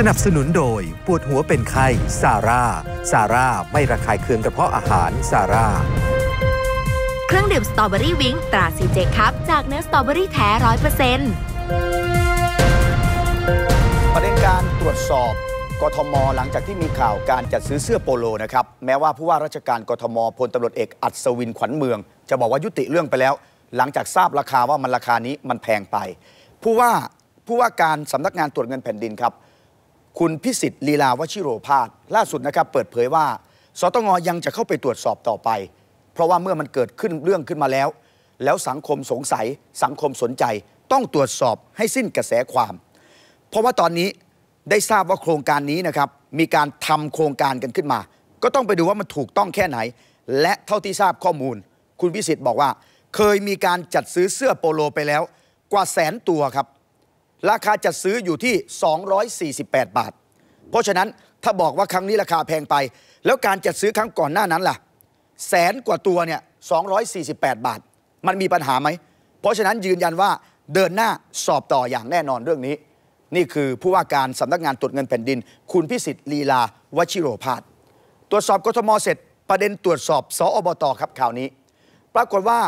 สนับสนุนโดยปวดหัวเป็นไข้ซาร่าซาร่าไม่ระคายเคืองกระเพาะอาหารซาร่าเครื่องดื่มสตรอเบอรี่วิงตราซีเจครับ จากเนื้อสตรอเบอรี่แท้ร้อยเปอร์เซ็นต์ประเด็นการตรวจสอบกทม หลังจากที่มีข่าวการจัดซื้อเสื้อโปโลนะครับ แม้ว่าผู้ว่าราชการกทมพลตำรวจเอกอัศวินขวัญเมือง จะบอกว่ายุติเรื่องไปแล้ว หลังจากทราบราคาว่ามันราคานี้มันแพงไป ผู้ว่าผู้ว่าการสำนักงานตรวจเงินแผ่นดินครับ คุณพิสิทธิ์ลีลาวชิโรพาสล่าสุดนะครับเปิดเผยว่า สตงยังจะเข้าไปตรวจสอบต่อไป เพราะว่าเมื่อมันเกิดขึ้นเรื่องขึ้นมาแล้ว แล้วสังคมสงสัย สังคมสนใจ ต้องตรวจสอบให้สิ้นกระแสความ เพราะว่าตอนนี้ได้ทราบว่าโครงการนี้นะครับมีการทำโครงการกันขึ้นมา ก็ต้องไปดูว่ามันถูกต้องแค่ไหน และเท่าที่ทราบข้อมูล คุณพิสิทธิ์บอกว่า เคยมีการจัดซื้อเสื้อโปโลไปแล้ว กว่าแสนตัวครับ ราคาจัดซื้ออยู่ที่ 248 บาท เพราะฉะนั้นถ้าบอกว่าครั้งนี้ราคาแพงไป แล้วการจัดซื้อครั้งก่อนหน้านั้นล่ะแสนกว่าตัวเนี่ย 248 บาท มันมีปัญหาไหม เพราะฉะนั้นยืนยันว่าเดินหน้าสอบต่ออย่างแน่นอนเรื่องนี้ นี่คือผู้ว่าการสำนักงานตรวจเงินแผ่นดิน คุณพิสิทธิ์ลีลาวชิโรพาสตรวจสอบกทมเสร็จ ประเด็นตรวจสอบสอบตครับข่าวนี้ ปรากฏว่า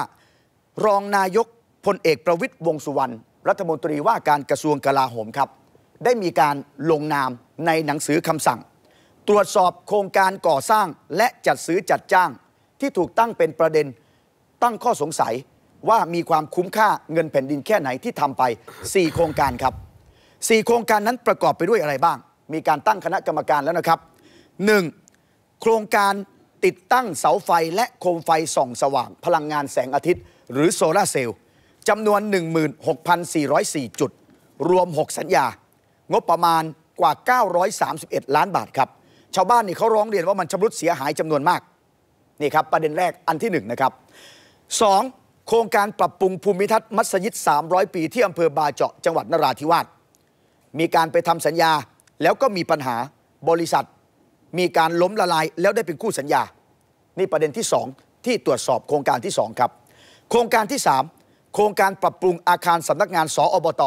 รองนายกพลเอกประวิตยวงสุวรรณ รัฐมนตรีว่าการกระทรวงกลาโหมครับ ได้มีการลงนามในหนังสือคำสั่ง ตรวจสอบโครงการก่อสร้างและจัดซื้อจัดจ้าง ที่ถูกตั้งเป็นประเด็นตั้งข้อสงสัยว่ามีความคุ้มค่าเงินแผ่นดินแค่ไหนที่ทำไป 4 โครงการครับ 4 โครงการนั้นประกอบไปด้วยอะไรบ้าง มีการตั้งคณะกรรมการแล้วนะครับ 1. โครงการติดตั้งเสาไฟและโคมไฟส่องสว่าง พลังงานแสงอาทิตย์ หรือโซลาเซลล์ จำนวน 16,404 จุด รวม 6 สัญญา งบประมาณกว่า 931 ล้านบาทครับ ชาวบ้านนี่เขาร้องเรียนว่ามันชำรุดเสียหายจำนวนมาก นี่ครับ ประเด็นแรกอันที่ 1 นะครับ 2. โครงการปรับปรุงภูมิทัศน์มัสยิด 300 ปีที่อำเภอบาเจาะจังหวัดนราธิวาส มีการไปทำสัญญาแล้วก็มีปัญหาบริษัท มีการล้มละลายแล้วได้เป็นคู่สัญญา นี่ประเด็นที่ 2 ที่ตรวจสอบโครงการที่ 2 ครับ โครงการที่ 3 โครงการปรับปรุงอาคารสำนักงานสออบต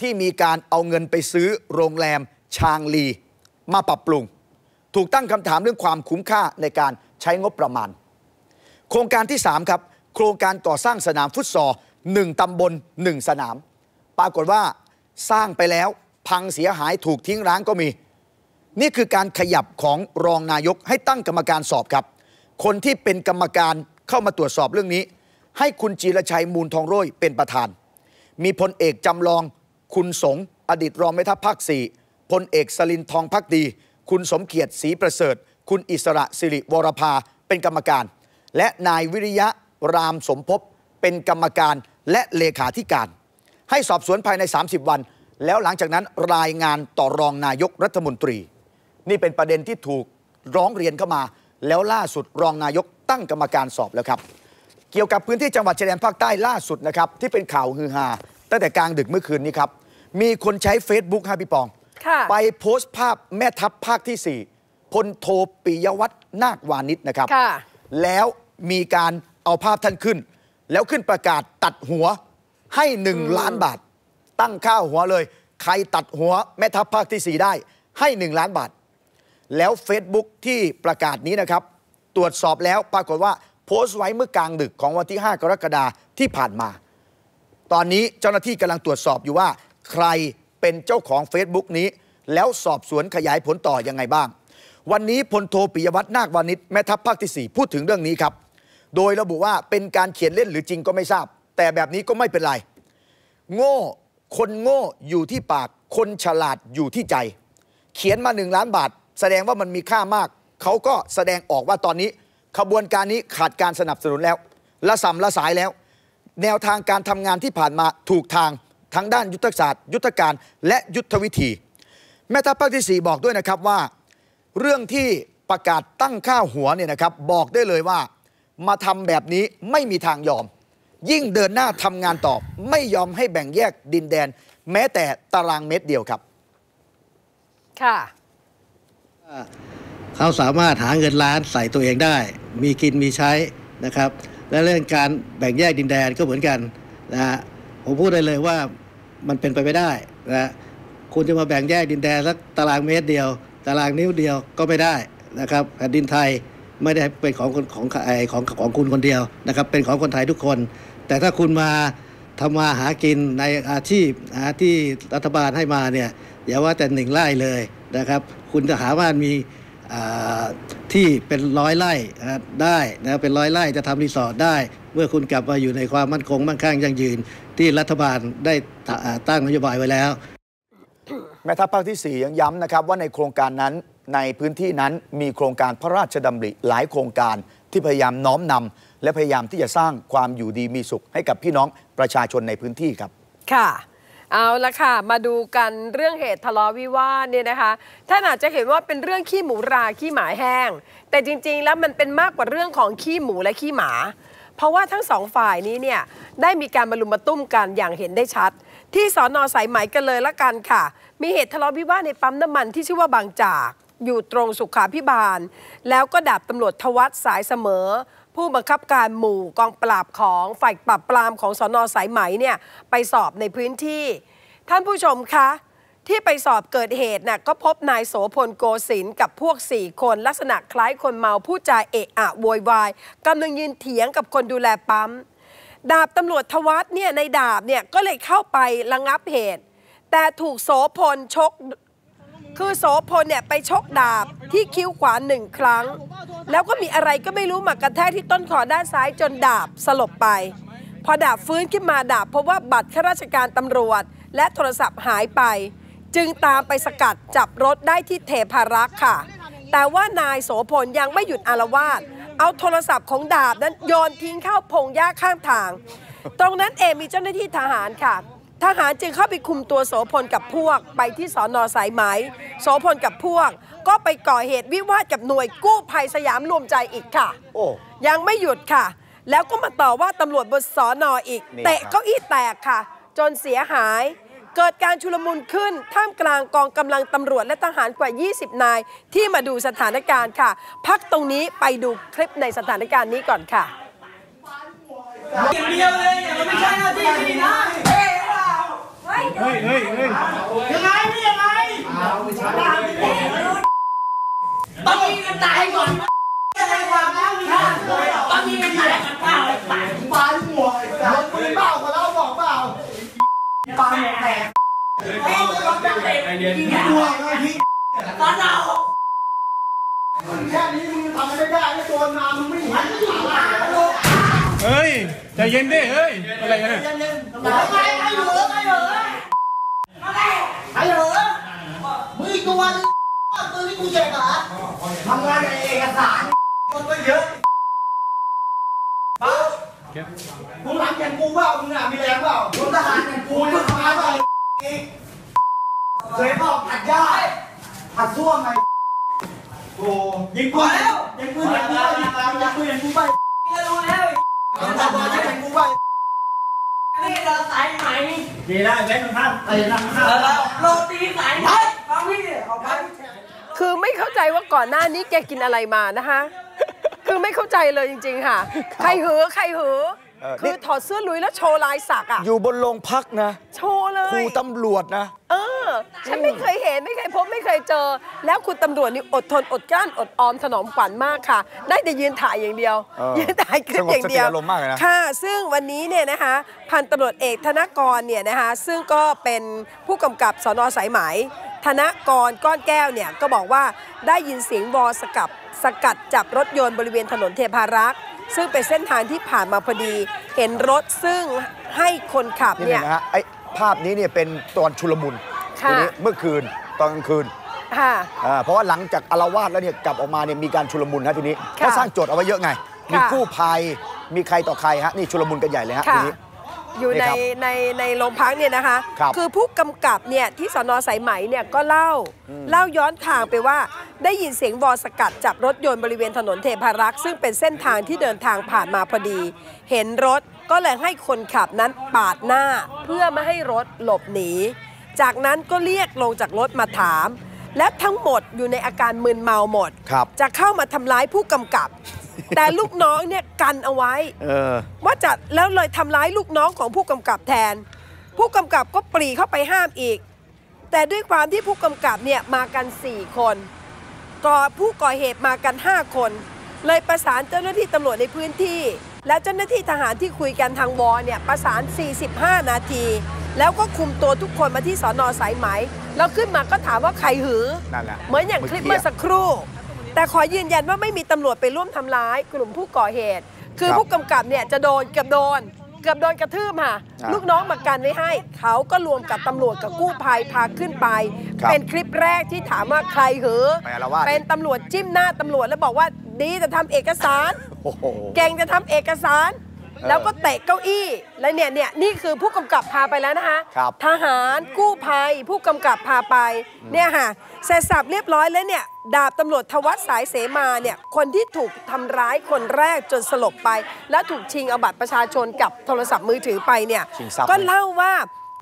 ที่มีการเอาเงินไปซื้อโรงแรมชางลี มาปรับปรุง ถูกตั้งคำถามเรื่องความคุ้มค่าในการใช้งบประมาณ โครงการที่ 3 ครับ โครงการก่อสร้างสนามฟุตซอลหนึ่งตำบลหนึ่งสนาม ปรากฏว่าสร้างไปแล้วพังเสียหายถูกทิ้งร้างก็มี นี่คือการขยับของรองนายกให้ตั้งกรรมการสอบครับ คนที่เป็นกรรมการเข้ามาตรวจสอบเรื่องนี้ ให้คุณจีรชัยมูลทองโร่ยเป็นประธาน มีพลเอกจำลอง คุณสง อดีตรองแม่ทัพภาคสี่พลเอกสลินทองพักดี คุณสมเกียรติศรีประเสริฐ คุณอิสระสิริวรภาเป็นกรรมการ และนายวิริยะรามสมภพเป็นกรรมการและเลขาธิการ ให้สอบสวนภายใน 30 วัน แล้วหลังจากนั้นรายงานต่อรองนายกรัฐมนตรี นี่เป็นประเด็นที่ถูกร้องเรียนเข้ามา แล้วล่าสุดรองนายกตั้งกรรมการสอบแล้วครับ กี่ยวกับพื้นที่จังหวัดชายแดนภาคใต้ล่าสุดนะครับที่เป็นข่าวฮือฮาตั้งแต่กลางดึกเมื่อคืนนี้ครับ มีคนใช้ Facebook ฮะพี่ปองค่ะไปโพสต์ภาพแม่ทัพภาคที่ 4พลโทปิยวัฒน์นาควานิชนะครับค่ะแล้วมีการเอาภาพท่านขึ้น แล้วขึ้นประกาศตัดหัวให้หนึ่งล้านบาท ตั้งค่าหัวเลย ใครตัดหัวแม่ทัพภาคที่ 4 ได้ให้หนึ่งล้านบาท แล้ว Facebook ที่ประกาศนี้นะครับ ตรวจสอบแล้วปรากฏว่า โพสต์ไว้เมื่อกลางดึกของวันที่ 5 กรกฎาที่ผ่านมา ตอนนี้เจ้าหน้าที่กำลังตรวจสอบอยู่ว่า ใครเป็นเจ้าของ Facebook นี้ แล้วสอบสวนขยายผลต่อยังไงบ้าง วันนี้พลโทปิยวัฒน์นาควานิชแม่ทัพภาคที่ 4 พูดถึงเรื่องนี้ครับ โดยระบุว่าเป็นการเขียนเล่นหรือจริงก็ไม่ทราบ แต่แบบนี้ก็ไม่เป็นไร โง่คนโง่อยู่ที่ปากคนฉลาดอยู่ที่ใจ เขียนมาหนึ่งล้านบาท แสดงว่ามันมีค่ามาก เขาก็แสดงออกว่าตอนนี้ ขบวนการนี้ขาดการสนับสนุนแล้วละสำละสายแล้ว แนวทางการทำงานที่ผ่านมาถูกทางทั้งด้านยุทธศาสตร์ ยุทธการและยุทธวิธี แม่ทัพภาคที่ 4 บอกด้วยนะครับว่า เรื่องที่ประกาศตั้งค่าหัวเนี่ยนะครับบอกได้เลยว่า มาทำแบบนี้ไม่มีทางยอม ยิ่งเดินหน้าทำงานต่อไม่ยอมให้แบ่งแยกดินแดน แม้แต่ตารางเมตรเดียวครับ ค่ะ เขาสามารถหาเงินล้านใส่ตัวเองได้ มีกินมีใช้นะครับ และเรื่องการแบ่งแยกดินแดนก็เหมือนกันนะฮะผมพูดได้เลยว่ามันเป็นไปไม่ได้นะคุณจะมาแบ่งแยกดินแดนสักตารางเมตรเดียว ตารางนิ้วเดียวก็ไม่ได้นะครับแผ่นดินไทยไม่ได้เป็นของคนของไอของของคุณคนเดียวนะครับเป็นของคนไทยทุกคน แต่ถ้าคุณมาทำมาหากินในอาชีพที่รัฐบาลให้มาเนี่ยอย่าว่าแต่หนึ่งไร่เลยนะครับ คุณจะหาว่ามี ที่เป็นร้อยไร่นะได้นะเป็นร้อยไร่จะทำรีสอร์ทได้ เมื่อคุณกลับมาอยู่ในความมั่นคงมั่งคั่งยั่งยืน ที่รัฐบาลได้ตอ่าตั้งนโยบายไว้แล้วแม่ทัพภาคที่ 4 ยังย้ำนะครับว่าในโครงการนั้นในพื้นที่นั้นมีโครงการพระราชดำริหลายโครงการที่พยายามน้อมนำและพยายามที่จะสร้างความอยู่ดีมีสุขให้กับพี่น้องประชาชนในพื้นที่ครับ ค่ะ เอาละค่ะ มาดูกันเรื่องเหตุทะเลาะวิวาทเนี่ยนะคะท่านอาจจะเห็นว่าเป็นเรื่องขี้หมูราขี้หมาแห้ง แต่จริงๆ แล้วมันเป็นมากกว่าเรื่องของขี้หมูและขี้หมา เพราะว่าทั้งสองฝ่ายนี้เนี่ยได้มีการมาลุมมาตุ้มกันอย่างเห็นได้ชัด ที่สอนอสายไหมกันเลยละกันค่ะ มีเหตุทะเลาะวิวาทในปั๊มน้ำมันที่ชื่อว่าบางจากอยู่ตรงสุขาพิบาล แล้วก็ดาบตำรวจทวัตสายเสมอ ผู้บังคับการหมู่กองปราบของฝ่ายปราบปรามของสอนอสายไหมเนี่ยไปสอบในพื้นที่ ท่านผู้ชมคะ ที่ไปสอบเกิดเหตุน่ะก็พบนายโสพลโกศินกับพวก 4 คนลักษณะคล้ายคนเมาผู้จาเอะอะโวยวายกำลังยืนเถียงกับคนดูแลปั๊ม ดาบตำรวจทวัตเนี่ยในดาบเนี่ยก็เลยเข้าไประงับเหตุ แต่ถูกโสพลชก คือโสพลเนี่ยไปชกดาบที่คิ้วขวาหนึ่งครั้ง แล้วก็มีอะไรก็ไม่รู้มากระแทกที่ต้นคอด้านซ้ายจนดาบสลบไป พอดาบฟื้นขึ้นมาดาบพบว่าบัตรข้าราชการตำรวจ และโทรศัพท์หายไป จึงตามไปสกัดจับรถได้ที่เทพารักษ์ค่ะ แต่ว่านายโสพลยังไม่หยุดอารวาสเอาโทรศัพท์ของดาบนั้นโยนทิ้งเข้าพงหญ้าข้างทาง ตรงนั้นเองมีเจ้าหน้าที่ทหารค่ะ ทหารจึงเข้าไปคุมตัวโสพลกับพวกไปที่สอนอสายไหม โสพลกับพวก ก็ไปก่อเหตุวิวาทกับหน่วยกู้ภัยสยามรวมใจอีกค่ะ โอ้ ยังไม่หยุดค่ะ แล้วก็มาต่อว่าตำรวจบนสอนออีก นี่เตะครับเก้าอี้แตกค่ะ จนเสียหาย เกิดการชุลมุนขึ้น ท่ามกลางกองกำลังตำรวจและทหารกว่า 20 นาย ที่มาดูสถานการณ์ค่ะ พักตรงนี้ไปดูคลิปในสถานการณ์นี้ก่อนค่ะ อย่างเดียวเลยเนี่ยมันไม่ใช่หน้าที่พี่นะเฮ้ย เฮ้ยเฮ้ยเฮ้ยยังไงนี่ยังไงต้องมีกันตายก่อนอะไรวะต้องมีกันตายกันเปล่าปากปาหัวรถมึงเปล่าคนเราบอกเปล่าปาหมวแตกโอ้ยรถแตกไอเดียตัวไอ้ที่ตอนเราแค่นี้มึงทำไม่ได้ไอ้ตัวนามมึงไม่หันไม่หันหลังเฮ้ย ใจเย็นดิเฮ้ย อะไรกันเนี่ยใครใครเหลือใครเหลือใครเหลือมึงอีกตัวนึงตัวนี้กูเจ็บเหรอทำงานในเอกสารคนก็เยอะมึงหลังอย่างกูเปล่ามึงอะมีแรงเปล่ามึงทหารอย่างกูมึงทำงานเปล่าเคยเปล่าผัดยาผัดซ่วมไงโอ้ยิงปืนยิงปืนยิงปืนยิงปืนยิงปืนยิงปืนไปรู้แล้ว ยิงปืนยิงปืนไปนี่เราสายไหมดีแล้วเว้นข้างไอ้นั่งข้างโรตีสายไหมฟังพี่เอาไปคือไม่เข้าใจว่าก่อนหน้านี้แกกินอะไรมานะคะคือไม่เข้าใจเลยจริง ๆ ค่ะ ใครหือใครหือเออคือถอดเสื้อลุยแล้วโชว์ลายสักอะ อยู่บนโรงพักนะ โชว์เลครูยตำรวจนะ เออ ฉันไม่เคยเห็น ไม่เคยพบไม่เคยเจอ แล้วคุณตำรวจนี่อดทนอดกลั้นอดออมถนอมขวัญมากค่ะ ได้แต่ยืนถ่ายอย่างเดียว เออยืนถ่ายคลิปอย่างเดียวสงบสติอารมณ์มากเลยนะ ค่ะ ซึ่งวันนี้เนี่ยนะคะพันตำรวจเอกธนกรเนี่ยนะคะซึ่งก็เป็นผู้กำกับสนสายไหมธนกรก้อนแก้วเนี่ยก็บอกว่าได้ยินเสียงวอสกับสกัดจับรถยนต์บริเวณถนนเทพารักษ์ซึ่งเป็นเส้นทางที่ผ่านมาพอดี เห็นรถซึ่งให้คนขับนี่เนี่ยนะฮะไอ้ภาพนี้เนี่ยเป็นตอนชุลมุนค่ะ ทีนี้เมื่อคืนตอนกลางคืนค่ะอ่าเพราะว่าหลังจากอารวาสแล้วเนี่ยกลับออกมาเนี่ยมีการชุลมุนนะทีนี้ค่ะก็สร้างโจทย์เอาไว้เยอะไง มีค่ะกู้ภัยมีใครต่อใครฮะนี่ชุลมุนกันใหญ่เลยฮะทีค่ะนี้อยู่นี่ในครับในในโรงพักเนี่ยนะคะครับอผู้กำกับเนี่ยที่สนสายไหมเนี่ยก็เล่าเล่าย้อนทางไปว่าได้ยินเสียงวอสกัดจับรถยนต์บริเวณถนนเทพารักษ์ซึ่งเป็นเส้นทางที่เดินทางผ่านมาพอดี เห็นรถก็เลยให้คนขับนั้นปาดหน้าเพื่อไม่ให้รถหลบหนี จากนั้นก็เรียกลงจากรถมาถาม และทั้งหมดอยู่ในอาการมึนเมาหมด ครับ จะเข้ามาทำร้ายผู้กำกับ แต่ลูกน้องเนี่ยกันเอาไว้ เออ ว่าจะแล้วเลยทำร้ายลูกน้องของผู้กำกับแทน ผู้กำกับก็ปรีเข้าไปห้ามอีก แต่ด้วยความที่ผู้กำกับเนี่ยมากัน 4 คนก่อผู้ก่อเหตุมากัน 5 คน เลยประสานเจ้าหน้าที่ตำรวจในพื้นที่ และเจ้าหน้าที่ทหารที่คุยกันทางวอเนี่ยประสาน 45 นาที แล้วก็คุมตัวทุกคนมาที่สอนอสายไหม แล้วขึ้นมาก็ถามว่าใครหือ นั่นแหละเหมือนอย่างคลิปเมื่อสักครู่ แต่ขอยืนยันว่าไม่มีตำรวจไปร่วมทำร้ายกลุ่มผู้ก่อเหตุ คือครับผู้กำกับเนี่ยจะโดนเกือบโดนเกือบโดนกระทืบค่ะอ่าลูกน้องมากันไว้ให้ เขาก็รวมกับตำรวจกับกู้ภัยพาขึ้นไป ครับเป็นคลิปแรกที่ถามว่าใครเหอไปอาละวาด เป็นตำรวจจิ้มหน้าตำรวจแล้วบอกว่าดีจะทำเอกสาร โอ้โห เก่งจะทำเอกสารแล้วก็เตะเก้าอี้และเนี่ยเนี่ยนี่คือผู้กำกับพาไปแล้วนะคะครับทหารกู้ภัยผู้กำกับพาไปเนี่ยค่ะเสร็จสับเรียบร้อยแล้วเนี่ย ดาบตำรวจทวัฒสายเสมาเนี่ยคนที่ถูกทำร้ายคนแรกจนสลบไป แล้วถูกชิงเอาบัตรประชาชนกับโทรศัพท์มือถือไปเนี่ยชิงทรัพย์ก็เล่าว่า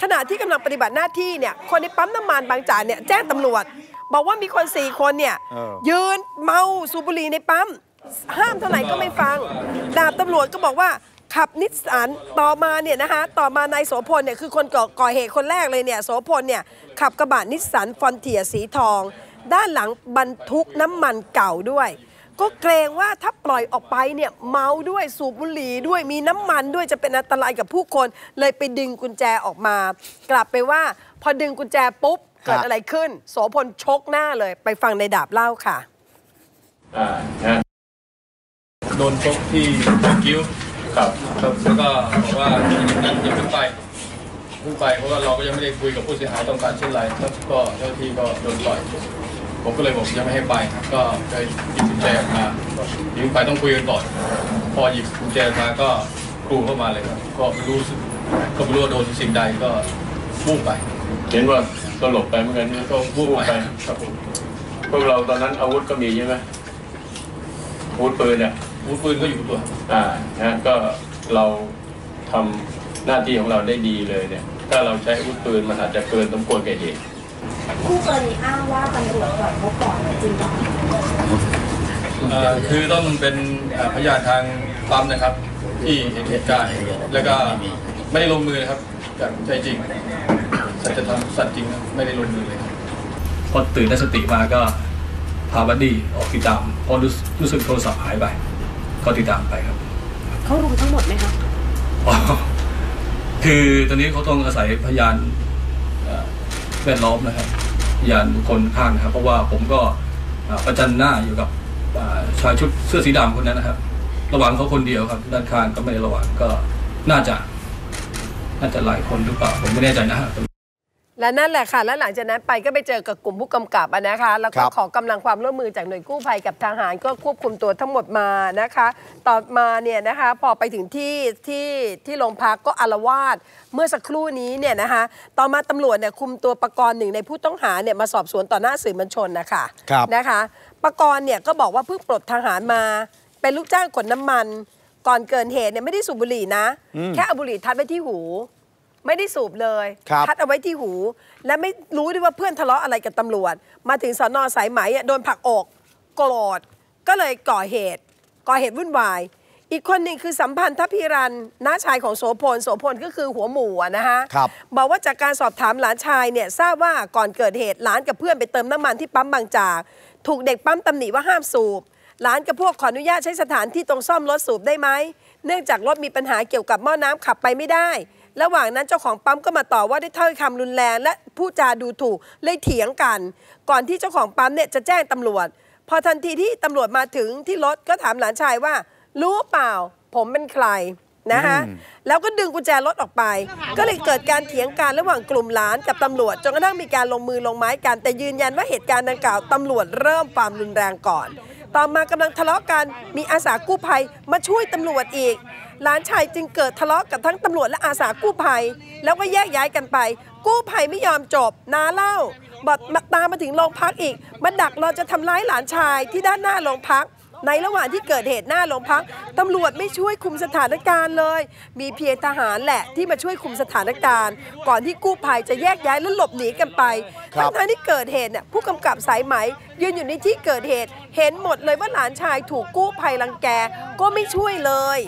ขณะที่กำลังปฏิบัติหน้าที่เนี่ยคนในปั๊มน้ำมันบางจากเนี่ยแจ้งตำรวจ บอกว่ามีคนสี่คนเนี่ยเออยืนเมาสูบบุหรี่ในปั๊มห้ามเท่าไหร่ก็ไม่ฟัง ดาบตำรวจก็บอกว่าขับนิสสันต่อมาเนี่ยนะคะต่อมานายโสพลเนี่ยคือคนก่อก่อเหตุคนแรกเลยเนี่ยโสพลเนี่ยขับกระบะนิสสันฟอนเทียสีทอง ด้านหลังบรรทุกน้ำมันเก่าด้วย ก็เกรงว่าถ้าปล่อยออกไปเนี่ยเมาด้วยสูบบุหรี่ด้วยมีน้ำมันด้วยจะเป็นอันตรายกับผู้คน เลยไปดึงกุญแจออกมา กลับไปว่าพอดึงกุญแจปุ๊บเกิดอะไรขึ้น โสพลชกหน้าเลย ไปฟังในดาบเล่าค่ะอ่านะโดนชกที่คิ้วครับครับแล้วก็บอกว่าอย่าเพิ่งไป เพิ่งไปเพราะว่าเราก็ยังไม่ได้คุยกับผู้เสียหายต้องการเช่นไรแล้วก็เจ้าหน้าที่ก็โดนต่อยผมก็เลยบอกยังไม่ให้ไปก็เลยหยิบกุญแจออกมาหยิบไปต้องคุยกันก่อนพอหยิบกุญแจมาก็กรูเข้ามาเลยครับก็ไม่รู้สึกก็ไม่รู้ว่าโดนสิ่งใดก็บุ้งไป เห็นว่าสลบไปเหมือนกันก็วูบไปครับผมพวกเราตอนนั้นอาวุธก็มีใช่ไหมอาวุธปืนเนี่ยอาวุธปืนก็อยู่กับตัวอ่านะก็เราทำหน้าที่ของเราได้ดีเลยเนี่ย ถ้าเราใช้อาวุธปืนมันอาจจะเกินสมควรแก่เหตุคู่กรณีอ้างว่าตำรวจปล่อยเขาก่อนจริงเหรอเอ่อคือต้องเป็นเอ่อพยานทางปั๊มนะครับ ที่เห็นเหตุการณ์แล้วก็ไม่ได้ลงมือนะครับจากใจจริงสัจธรรมสัตว์จริงนะไม่ได้ลงมือเลยครับพอตื่นได้สติมาก็พาบัดดี้ออกติดตามพอรู้รู้สึกโทรศัพท์หายไป ก็ติดตามไปครับ เขารุมทั้งหมดไหมคะอ๋อ คือตอนนี้เขาต้องอาศัยพยานแวดล้อมนะครับพยานบุคคลข้างนะครับ เพราะว่าผมก็ประจันหน้าอยู่กับชายชุดเสื้อสีดำคนนั้นนะครับ ระหว่างเขาคนเดียวครับ ด้านข้างก็ไม่ได้ระหว่างก็น่าจะ น่าจะหลายคนหรือเปล่าผมไม่แน่ใจนะครับ และนั่นแหละค่ะ แล้วหลังจากนั้นไปก็ไปเจอกับกลุ่มผู้กำกับอะนะคะ แล้วคก็รับขอกำลังความร่วมมือจากหน่วยกู้ภัยกับทหาร ก็ควบคุมตัวทั้งหมดมานะคะ ต่อมาเนี่ยนะคะพอไปถึงที่ที่ที่โรงพักก็อารวาสเมื่อสักครู่นี้เนี่ยนะคะ ต่อมาตำรวจเนี่ยคุมตัวประกรณ์หนึ่งในผู้ต้องหาเนี่ยมาสอบสวนต่อหน้าสื่อมวลชนนะคะครับนะคะประกรณ์เนี่ยก็บอกว่าเพิ่งปลดทหารมา เป็นลูกจ้างขนน้ำมัน ก่อนเกิดเหตุเนี่ยไม่ได้สูบบุหรี่นะ แค่เอาบุหรี่ทัดไว้ที่หู ไม่ได้สูบเลยครับทัดเอาไว้ที่หู และไม่รู้ด้วยว่าเพื่อนทะเลาะอะไรกับตำรวจ มาถึงสอนอสายไหมอะโดนผลักอกโกรธก็เลยก่อเหตุ ก่อเหตุวุ่นวาย อีกคนหนึ่งคือสัมพันธ์ทัพพิรันน้าชายของโสพลโสพลก็คือหัวหมูอะนะฮะครับบอกว่าจากการสอบถามหลานชายเนี่ยทราบว่าก่อนเกิดเหตุหลานกับเพื่อนไปเติมน้ำมันที่ปั๊มบางจาก ถูกเด็กปั๊มตำหนิว่าห้ามสูบหลานกับพวกขออนุญาตใช้สถานที่ตรงซ่อมรถสูบได้ไหมเนื่องจากรถมีปัญหาเกี่ยวกับหม้อน้ำขับไปไม่ได้ ระหว่างนั้นเจ้าของปั๊มก็มาต่อว่าด้วยถ้อยคำรุนแรง และพูดจาดูถูกเลยเถียงกัน ก่อนที่เจ้าของปั๊มเนี่ยจะแจ้งตำรวจ พอทันทีที่ตำรวจมาถึงที่รถก็ถามหลานชายว่า รู้เปล่า ผมเป็นใครนะคะแล้วก็ดึงกุญแจรถออกไป ก็เลยเกิดการเถียงกันระหว่างกลุ่มหลานกับตำรวจจนกระทั่งมีการลงมือลงไม้กัน แต่ยืนยันว่าเหตุการณ์ดังกล่าวตำรวจเริ่มความรุนแรงก่อน ต่อมากำลังทะเลาะกันมีอาสากู้ภัยมาช่วยตำรวจอีก หลานชายจึงเกิดทะเลาะกับทั้งตำรวจและอาสากู้ภัย แล้วก็แยกย้ายกันไป กู้ภัยไม่ยอมจบนาเล่าบอกมาตามมาถึงโรงพักอีกมาดักเราจะทำร้ายหลานชายที่ด้านหน้าโรงพักในระหว่างที่เกิดเหตุหน้าโรงพักตำรวจไม่ช่วยคุมสถานการณ์เลย มีเพียงทหารแหละที่มาช่วยคุมสถานการณ์ ก่อนที่กู้ภัยจะแยกย้ายและหลบหนีกันไปครับทั้งทั้งที่เกิดเหตุเนี่ยผู้กำกับสายไหม ยืนอยู่ในที่เกิดเหตุ เห็นหมดเลยว่าหลานชายถูกกู้ภัยรังแกก็ไม่ช่วยเลย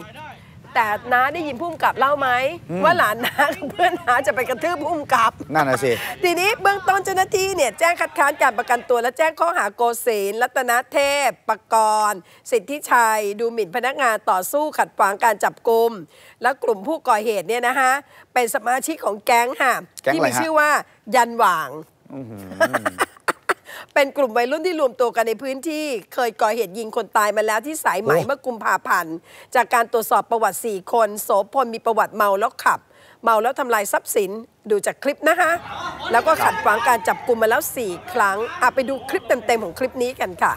แต่น้าได้ยินพุ่มกับเล่าไหมว่าหลานน้ากับเพื่อนน้าจะไปกระทืบพุ่มกับ นั่นน่ะสิ ทีนี้เบื้องต้นเจ้าหน้าที่เนี่ยแจ้งคัดค้านการประกันตัวและแจ้งข้อหาโกศินรัตนเทพปกรณ์สิทธิชัย ดูหมิ่นพนักงานต่อสู้ขัดขวางการจับกลุ่มและกลุ่มผู้ก่อเหตุเนี่ยนะคะเป็นสมาชิกของแก๊งค่ะแก๊งที่อะไรมีฮะชื่อว่ายันหว่าง เป็นกลุ่มวัยรุ่นที่รวมตัวกันในพื้นที่ เคยก่อเหตุยิงคนตายมาแล้วที่สายไหมโอ้เมื่อกุมภาพันธ์จากการตรวจสอบประวัติ 4 คน โสพลมีประวัติเมาแล้วขับ เมาแล้วทำลายทรัพย์สินดูจากคลิปนะคะแล้วก็ขัดขวางการจับกลุ่มมาแล้ว 4 ครั้งอะไปดูคลิปเต็มๆของคลิปนี้กันค่ะ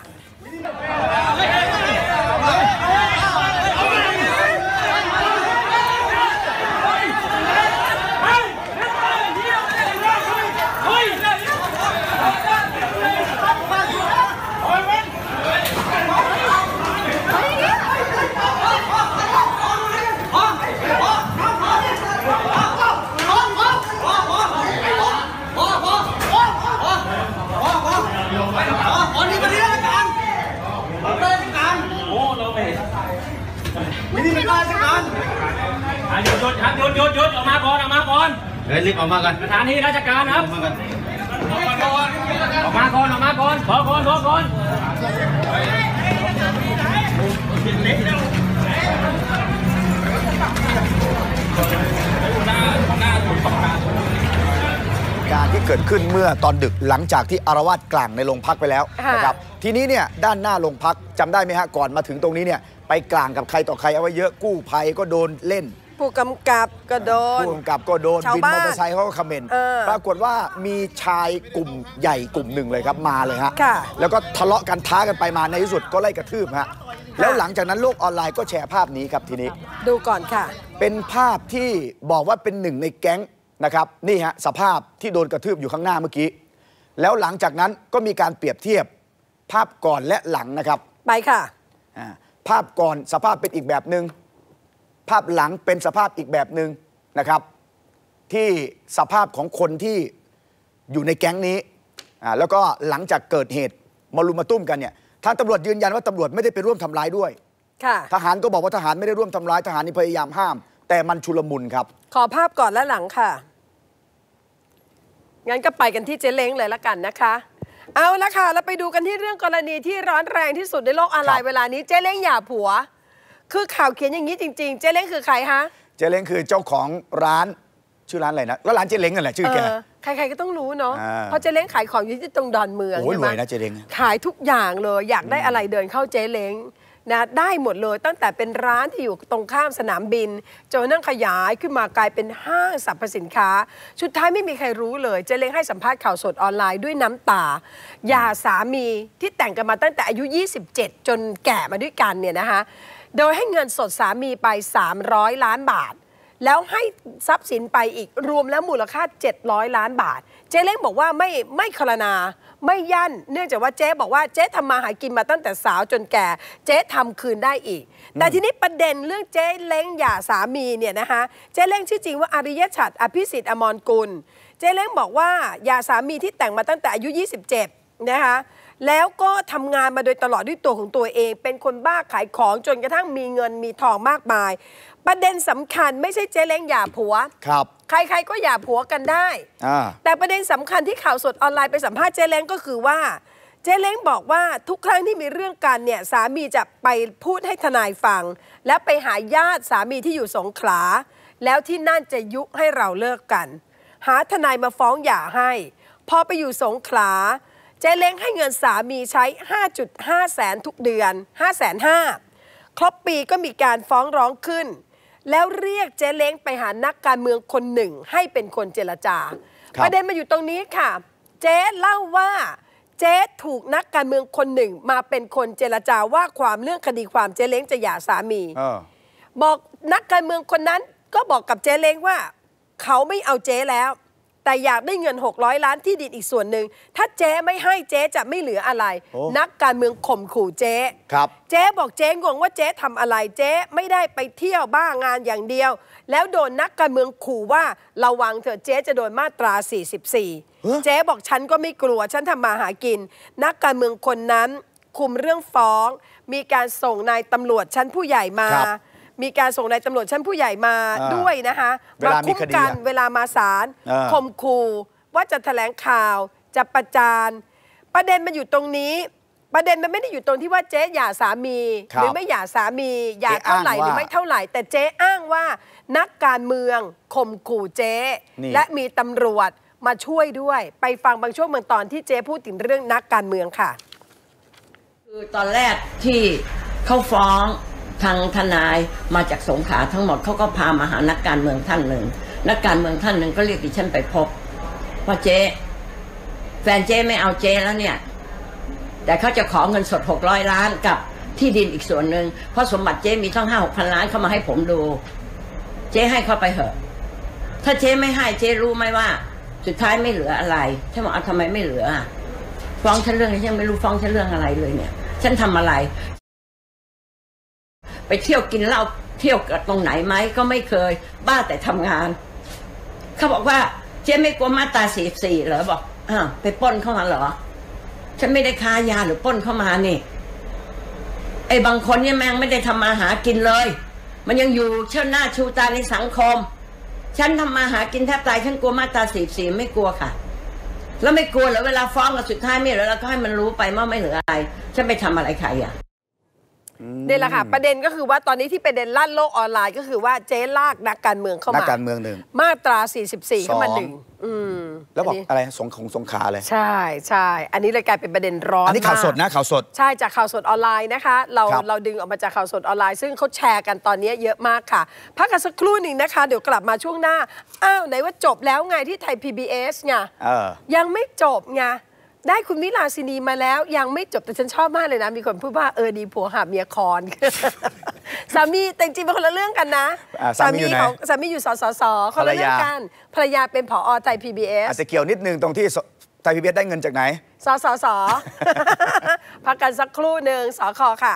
ไม่ได้เป็นราชการ อะหยุด หยุดครับหยุดหยุดหยุดออกมาก่อนออกมาก่อนเฮ้ยรีบออกมากันสถานที่ราชการครับ ออกมากันออกมาก่อนออกมาก่อนพอก่อนพอก่อนการที่เกิดขึ้นเมื่อตอนดึกหลังจากที่อารวาสกลางในโรงพักไปแล้วค่ะ นะครับทีนี้เนี่ยด้านหน้าโรงพักจำได้ไหมฮะก่อนมาถึงตรงนี้เนี่ยไปกลางกับใครต่อใครเอาไว้เยอะกู้ภัยก็โดนเล่น ผู้กำกับก็โดน ผู้กำกับก็โดนชาววินบ้านมอเตอร์ไซค์เขาก็คอมเมนต์เออปรากฏว่ามีชายกลุ่มใหญ่กลุ่มหนึ่งเลยครับมาเลยฮะ ค่ะ แล้วก็ทะเลาะกันท้ากันไปมาในที่สุดก็ไล่กระทืบฮะ แล้วหลังจากนั้นโลกออนไลน์ก็แชร์ภาพนี้ครับทีนี้ ดูก่อนค่ะ เป็นภาพที่บอกว่าเป็นหนึ่งในแก๊งนะครับนี่ฮะสภาพที่โดนกระทืบอยู่ข้างหน้าเมื่อกี้ แล้วหลังจากนั้นก็มีการเปรียบเทียบภาพก่อนและหลังนะครับไปค่ะ อ่าภาพก่อนสภาพเป็นอีกแบบหนึ่ง ภาพหลังเป็นสภาพอีกแบบหนึ่งนะครับ ที่สภาพของคนที่อยู่ในแก๊งนี้อ่าแล้วก็หลังจากเกิดเหตุมารุมมาตุ้มกันเนี่ยทางตำรวจยืนยันว่าตำรวจไม่ได้ไปร่วมทำร้ายด้วยค่ะทหารก็บอกว่าทหารไม่ได้ร่วมทำร้ายทหารนี่พยายามห้าม แต่มันชุลมุนครับ ขอภาพก่อนและหลังค่ะ งั้นก็ไปกันที่เจ๊เล้งเลยละกันนะคะ เอาละค่ะเราไปดูกันที่เรื่องกรณีที่ร้อนแรงที่สุดในโลกออนไลครัน์บเวลานี้เจ๊เล้งหย่าผัว คือข่าวเขียนอย่างนี้จริง ๆ เจ๊เล้งคือใครฮะ เจเล้งคือเจ้าของร้านชื่อร้านอะไรนะแล้วร้านเจเล้งนั่นแหละชื่อแก เออใครๆก็ต้องรู้เนาะอ่า เพราะเจ๊เล้งขายของอยู่ที่ตรงดอนเมืองโอ้ยใช่รไหมวยนะเจเล้ง ขายทุกอย่างเลยอยากได้อะไรเดินเข้าเจ๊เล้งนะได้หมดเลยตั้งแต่เป็นร้านที่อยู่ตรงข้ามสนามบินจนกระทั่งขยายขึ้นมากลายเป็นห้างสรรพสินค้าสุดท้ายไม่มีใครรู้เลยเจ๊เล้งให้สัมภาษณ์ข่าวสดออนไลน์ด้วยน้ำตาหย่าสามีที่แต่งกันมาตั้งแต่อายุ 27 จนแก่มาด้วยกันเนี่ยนะคะ โดยให้เงินสดสามีไป 300 ล้านบาท แล้วให้ทรัพย์สินไปอีกรวมแล้วมูลค่า 700 ล้านบาท เจ๊เล้งบอกว่าไม่ไม่คลนาไม่ยั่น เนื่องจากว่าเจ๊บอกว่าเจ๊ทำมาหากินมาตั้งแต่สาวจนแก่ เจ๊ทำคืนได้อีก แต่ทีนี้ประเด็นเรื่องเจ๊เล้งหย่าสามีเนี่ยนะคะเจ๊เล้งชื่อจริงว่าอาริยชัดอภิสิทธิ์อมรกุล เจ๊เล้งบอกว่าหย่าสามีที่แต่งมาตั้งแต่อายุ 27 นะคะ แล้วก็ทำงานมาโดยตลอดด้วยตัวของตัวเอง เป็นคนบ้าขายของจนกระทั่งมีเงินมีทองมากมาย ประเด็นสำคัญไม่ใช่เจ๊เล้งหย่าผัวครับ ใครๆก็หย่าผัวกันได้อ่าแต่ประเด็นสำคัญที่ข่าวสดออนไลน์ไปสัมภาษณ์เจ๊เล้งก็คือว่าเจ๊เล้งบอกว่าทุกครั้งที่มีเรื่องกันเนี่ยสามีจะไปพูดให้ทนายฟัง และไปหาญาติสามีที่อยู่สงขลา แล้วที่นั่นจะยุให้เราเลิกกัน หาทนายมาฟ้องหย่าให้ พอไปอยู่สงขลา เจ๊เล้งให้เงินสามีใช้ 5.5 แสนทุกเดือน 5 แสน5ครบปีก็มีการฟ้องร้องขึ้น แล้วเรียกเจ๊เล้งไปหานักการเมืองคนหนึ่งให้เป็นคนเจรจา ครับ ประเด็นมาอยู่ตรงนี้ค่ะ เจ๊เล่าว่าเจ๊ถูกนักการเมืองคนหนึ่งมาเป็นคนเจรจาว่าความเรื่องคดีความเจ๊เล้งจะหย่าสามี เออ บอกนักการเมืองคนนั้นก็บอกกับเจ๊เล้งว่า เขาไม่เอาเจ๊แล้ว แต่อยากได้เงิน 600 ล้านที่ดินอีกส่วนหนึ่ง ถ้าเจ๊ไม่ให้เจ๊จะไม่เหลืออะไร โอ้ นักการเมืองข่มขู่เจ๊ ครับ เจ๊บอกเจ๊งงว่าเจ๊ทำอะไรเจ๊ไม่ได้ไปเที่ยวบ้างานอย่างเดียว แล้วโดนนักการเมืองขู่ว่าระวังเถอะเจ๊จะโดนมาตรา 44 เจ๊บอกฉันก็ไม่กลัวฉันทำมาหากิน นักการเมืองคนนั้นคุมเรื่องฟ้อง มีการส่งนายตำรวจชั้นผู้ใหญ่มา ครับ มีการส่งนายตำรวจชั้นผู้ใหญ่มาอ่าด้วยนะคะเวลามีคุ้มคดีกันอะเวลามาศาลอ่า ข่มขู่ว่าจะแถลงข่าวจะประจานประเด็นมันอยู่ตรงนี้ ประเด็นมันไม่ได้อยู่ตรงที่ว่าเจ๊หย่าสามีครัหบรือไม่หย่าสามีหย่าเจ๊เท่าไหร่อ้างหรือว่า ไม่เท่าไหร่ แต่เจ๊อ้างว่า นักการเมืองข่มขู่เจ๊นี่ และมีตำรวจมาช่วยด้วย ไปฟังบางช่วงบางตอนที่เจ๊พูดถึงเรื่องนักการเมืองค่ะ คือตอนแรกที่เขาฟ้อง ทางทนายมาจากสงขลาทั้งหมดเขาก็พามาหานักการเมืองท่านหนึ่งนักการเมืองท่านหนึ่งก็เรียกดิฉันไปพบว่าเจ๊แฟนเจ๊ไม่เอาเจ๊แล้วเนี่ย แต่เขาจะขอเงินสดหกร้อยล้านกับที่ดินอีกส่วนหนึ่งเพราะสมบัติเจ๊มีตั้งห้าหกพันล้านเขามาให้ผมดู เจ๊ให้เขาไปเถอะ ถ้าเจ๊ไม่ให้เจ๊รู้ไหมว่า สุดท้ายไม่เหลืออะไรฉันบอกเอาทำไมไม่เหลือฟ้องฉันเรื่องนี้ยังไม่รู้ฟ้องฉันเรื่องอะไรเลยเนี่ย ฉันทำอะไร ไปเที่ยวกินเหล้าเที่ยวกับตรงไหนไหมก็ไม่เคย บ้าแต่ทำงาน เขาบอกว่าเจ๊ไม่กลัวมาตราสี่สี่เหรอบอกอ้าวไปป้นเข้ามาเหรอ ฉันไม่ได้ค้ายาหรือป้นเข้ามานี่ ไอ้บางคนเนี่ยแม่งไม่ได้ทำมาหากินเลย มันยังอยู่เชิดหน้าชูตาในสังคม ฉันทำมาหากินแทบตายฉันกลัวมาตราสี่สี่ไม่กลัวค่ะแล้วไม่กลัวเหรอเวลาฟ้องกันสุดท้ายไม่เหลือแล้วก็ให้มันรู้ไปว่าไม่เหลืออะไร ฉันไปทำอะไรใครอะ นี่แหละค่ะประเด็นก็คือว่าตอนนี้ที่ประเด็นลั่นโลกออนไลน์ก็คือว่าเจ๊ลากนักการเมืองเข้านักมาการเมืองหนึ่งมาตรา 44 เข้ามาสองหนึ่งอืมแล้วบอกนนี้อะไรสงของสงขลาเลย ใช่ใช่อันนี้เลยกลายเป็นประเด็นร้อนอันนี้ข่าวมกสดนะข่าวสด ใช่จากข่าวสดออนไลน์นะคะ เราครับเราดึงออกมาจากข่าวสดออนไลน์ ซึ่งเขาแชร์กันตอนนี้เยอะมากค่ะ พักกันสักครู่หนึ่งนะคะ เดี๋ยวกลับมาช่วงหน้าอ้าวไหนว่าจบแล้วไงที่ไทย PBS ไงเออยังไม่จบไง ได้คุณวิลาสินีมาแล้วยังไม่จบแต่ฉันชอบมากเลยนะ มีคนพูดว่าเออดีผัวหาเมียคอน สามีแต่จริงๆเป็นคนละเรื่องกันนะ อ่าสามีอยู่ไหน ของสามีอยู่สสสคนละเรื่องกันภรรยาเป็นผอไทย PBS อาจจะเกี่ยวนิดนึงตรงที่สไทยพีบีได้เงินจากไหน สสส พักกันสักครู่หนึ่งสคค่ะ